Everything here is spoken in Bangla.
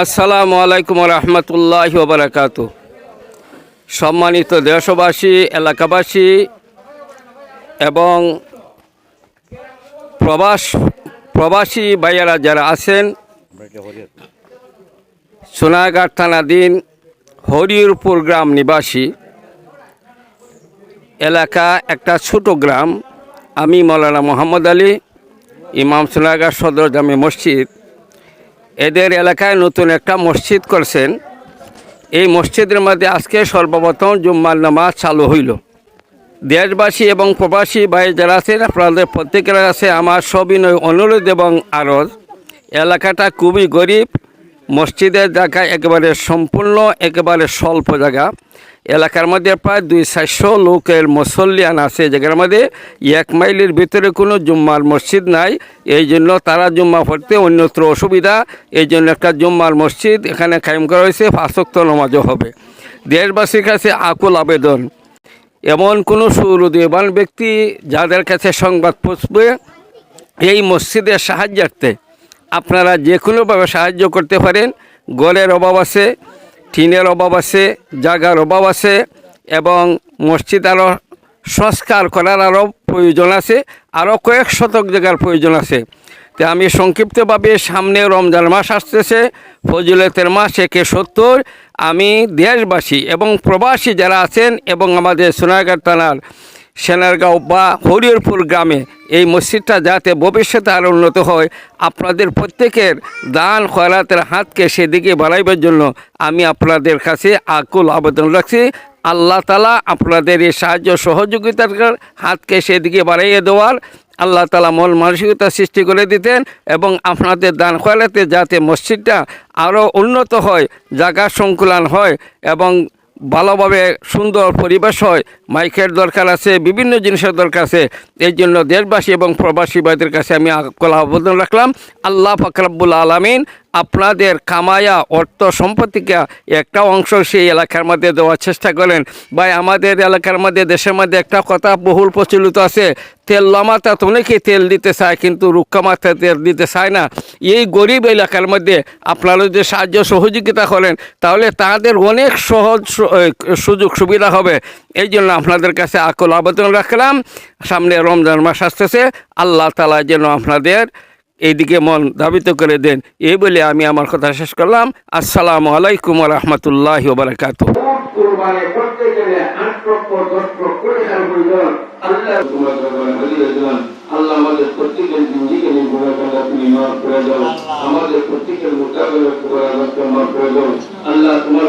আসসালামু আলাইকুম রহমতুল্লাহ বারাকাত সম্মানিত দেশবাসী, এলাকাবাসী এবং প্রবাস, প্রবাসী ভাইয়েরা যারা আছেন সোনারঘাট থানাধীন হরিরপুর গ্রাম নিবাসী। এলাকা একটা ছোট গ্রাম। আমি মৌলানা মোহাম্মদ আলী, ইমাম সোনারঘাট সদর জামে মসজিদ। এদের এলাকায় নতুন একটা মসজিদ করছেন। এই মসজিদের মধ্যে আজকে সর্বপ্রথম জুম্মার নামাজ চালু হইল। দেশবাসী এবং প্রবাসী ভাই যারা আছেন, আপনাদের প্রত্যেকের কাছে আমার সবিনয় অনুরোধ এবং আরজ। এলাকাটা খুবই গরিব, মসজিদের জায়গা একেবারে সম্পূর্ণ, একেবারে স্বল্প জায়গা। এলাকার মধ্যে প্রায় দুই চারশো লোকের মুসল্লিয়ান আছে। জায়গার মধ্যে এক মাইলের ভিতরে কোনো জুম্মার মসজিদ নাই। এই জন্য তারা জুম্মা পড়তে অন্যত্র অসুবিধা। এই জন্য একটা জুম্মার মসজিদ এখানে কায়েম করা হয়েছে ফাঁসক্ত নমাজও হবে। দেশবাসীর কাছে আকুল আবেদন। এমন কোনো সুরুদীবান ব্যক্তি যাদের কাছে সংবাদ পৌঁছবে এই মসজিদের সাহায্যার্থে, আপনারা যে কোনোভাবে সাহায্য করতে পারেন। গড়ের অভাব আছে টিনের অভাব আছে জায়গার অভাব আছে এবং মসজিদ আরও সংস্কার করার আরও প্রয়োজন আছে আরও কয়েক শতক জায়গার প্রয়োজন আছে। তো আমি সংক্ষিপ্তভাবে সামনে রমজান মাস আসতেছে, ফজিলতের মাস একে সত্তর। আমি দেশবাসী এবং প্রবাসী যারা আছেন এবং আমাদের সোনাগার থানার সেনারগাঁও বা হরিহরপুর গ্রামে এই মসজিদটা যাতে ভবিষ্যতে আরও উন্নত হয়, আপনাদের প্রত্যেকের দান খয়রাতের হাতকে সেদিকে বাড়াইবার জন্য আমি আপনাদের কাছে আকুল আবেদন রাখছি। আল্লাহ তালা আপনাদের এই সাহায্য সহযোগিতার হাতকে সেদিকে বাড়াইয়ে দেওয়ার, আল্লাহ তালা মন মানসিকতা সৃষ্টি করে দিতেন এবং আপনাদের দান খয়রাতে যাতে মসজিদটা আরও উন্নত হয়, জায়গা সংকুলান হয় এবং ভালোভাবে সুন্দর পরিবেশ হয়, মাইকের দরকার আছে, বিভিন্ন জিনিসের দরকার আছে। এই জন্য দেশবাসী এবং প্রবাসী ভাইদের কাছে আমি কলা আবেদন রাখলাম। আল্লাহ ফকরাবুল আলমিন আপনাদের কামায়া অর্থ সম্পত্তিকে একটা অংশ সেই এলাকার মধ্যে দেওয়ার চেষ্টা করেন ভাই, আমাদের এলাকার মধ্যে, দেশের মধ্যে একটা কথা বহুল প্রচলিত আছে, তেল লামাতা তো অনেকেই তেল দিতে চায়, কিন্তু রুক্কা মাথা তেল দিতে চায় না। এই গরিব এলাকার মধ্যে আপনারা যদি সাহায্য সহযোগিতা করেন, তাহলে তাদের অনেক সহজ সুযোগ সুবিধা হবে। এই জন্য আপনাদের কাছে আকল আবেদন রাখলাম। সামনে রমজান মাস আসতেছে, আল্লাহ তালা যেন আপনাদের এইদিকে মন ধাবিত করে দেন। এই বলে আমি আমার কথা শেষ করলাম। আসসালামু আলাইকুম রহমতুল্লাহ বারকাত আল্লাহ তোমার প্রত্যেকের আল্লাহ তোমার